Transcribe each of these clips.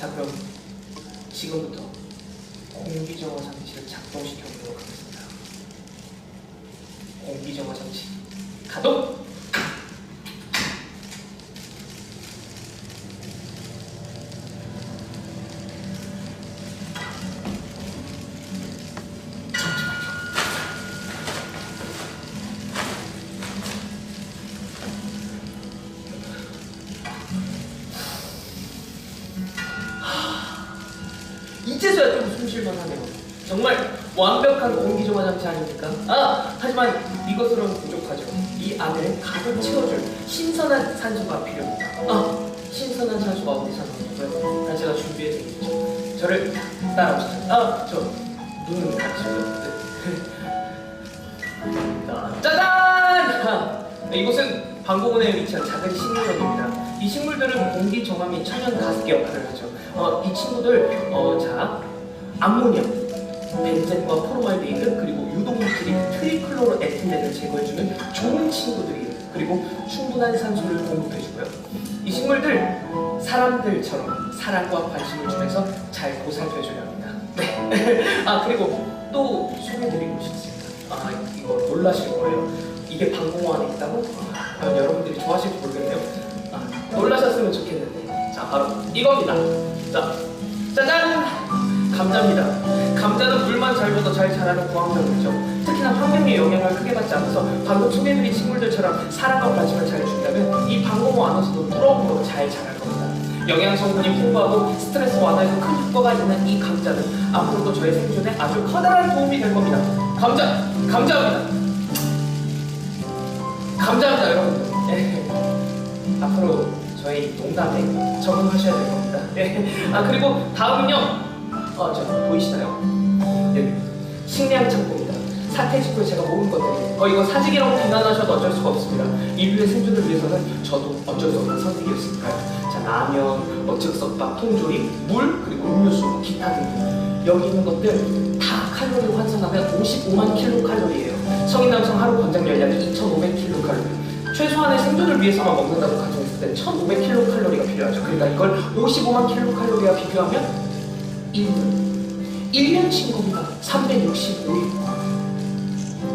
자 그럼 지금부터 공기정화 장치를 작동시켜 보도록 하겠습니다. 공기정화 장치 가동! 이제서야 좀 숨쉴만 하네요. 정말 완벽한 공기정화 장치 아닙니까? 아 하지만 이것으로는 부족하죠. 이 안을 가득 채워줄 신선한 산소가 필요합니다. 아 신선한 산소가 어디서 나오고요? 아, 제가 준비해 드리겠죠. 저를 따라오시죠. 아 저 눈을 감으시고요. 네. 자, 짜잔! 아, 이곳은 방공원에 위치한 작은 식물원입니다. 이 식물들은 공기 및 천연 가습기 역할을 하죠. 어, 이 친구들, 어, 자, 암모니아, 벤젠과 포르말데이드 그리고 유독물질인 트리클로로 에틸렌을 제거해주는 좋은 친구들이에요. 그리고 충분한 산소를 공급해주고요. 이 식물들 사람들처럼 사랑과 관심을 주면서 잘 보살펴줘야 합니다. 네. 아 그리고 또 소개드리고 싶습니다. 아 이거 놀라실 거예요. 이게 방공호 안에 있다고? 아, 여러분들이 좋아하실지 모르겠네요. 아, 놀라셨으면 좋겠는데. 자 바로 이겁니다. 자 짜잔! 감자입니다. 감자는 물만 잘 줘도 잘 자라는 구황작물이죠. 특히나 환경에 영향을 크게 받지 않아서 방금 소개해드린 식물들처럼 사랑과 관심을 잘 준다면 이 방공호 안에서도 무럭무럭 잘 자랄 겁니다. 영양 성분이 풍부하고 스트레스 완화에도 큰 효과가 있는 이 감자는 앞으로도 저의 생존에 아주 커다란 도움이 될 겁니다. 감자, 감자입니다. 감사합니다, 여러분들. 예. 앞으로 저희 농담에 적응하셔야 될 겁니다. 예. 아 그리고 다음은요. 어, 저 보이시나요? 여기 식량 창고입니다. 사태 직후에 제가 모은 것들. 어 이거 사직이라고 비난하셔도 어쩔 수가 없습니다. 인류의 생존을 위해서는 저도 어쩔 수 없는 선택이었으니까요. 자 라면, 뭐 즉석밥, 통조림, 물 그리고 음료수, 기타 등등. 여기 있는 것들 다 칼로리 환산하면 55만 킬로칼로리예요. 성인 남성 하루 권장 열량이 2,500 킬로칼로리. 최소한의 생존을 위해서만 먹는다고 가정했을 때 1,500킬로칼로리가 필요하죠. 그러니까 이걸 55만 킬로칼로리와 비교하면 1년. 1년 친구가 365일.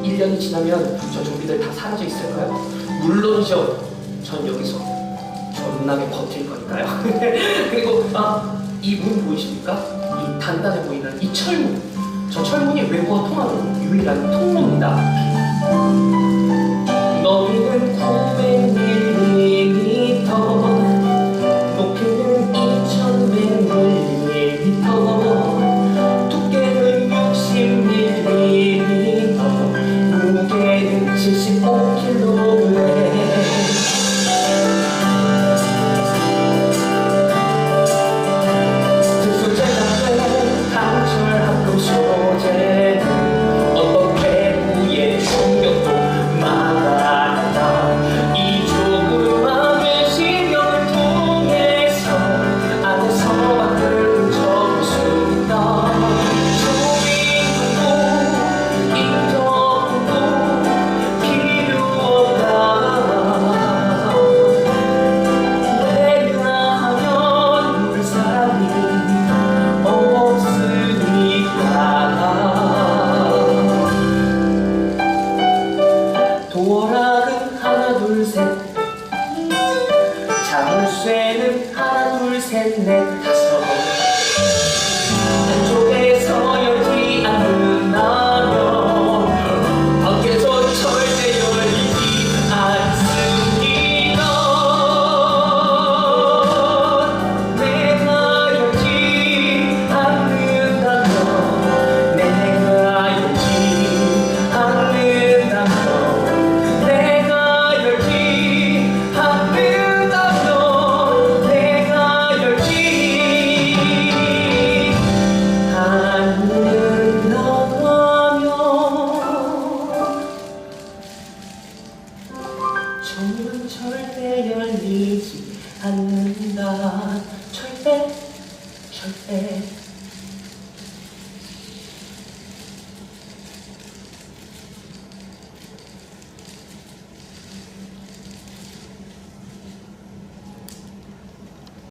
1년이 지나면 저 좀비들 다 사라져 있을까요? 물론이죠. 전 여기서 존나게 버틸 거니까요. 그리고 아, 이 문 보이십니까? 이 단단해 보이는 이 철문. 저 철문이 외부와 통하는 유일한 통로입니다. 도락은 하나 둘셋. 자물쇠는 하나 둘 셋 넷 절대 열리지 않는다. 절대 절대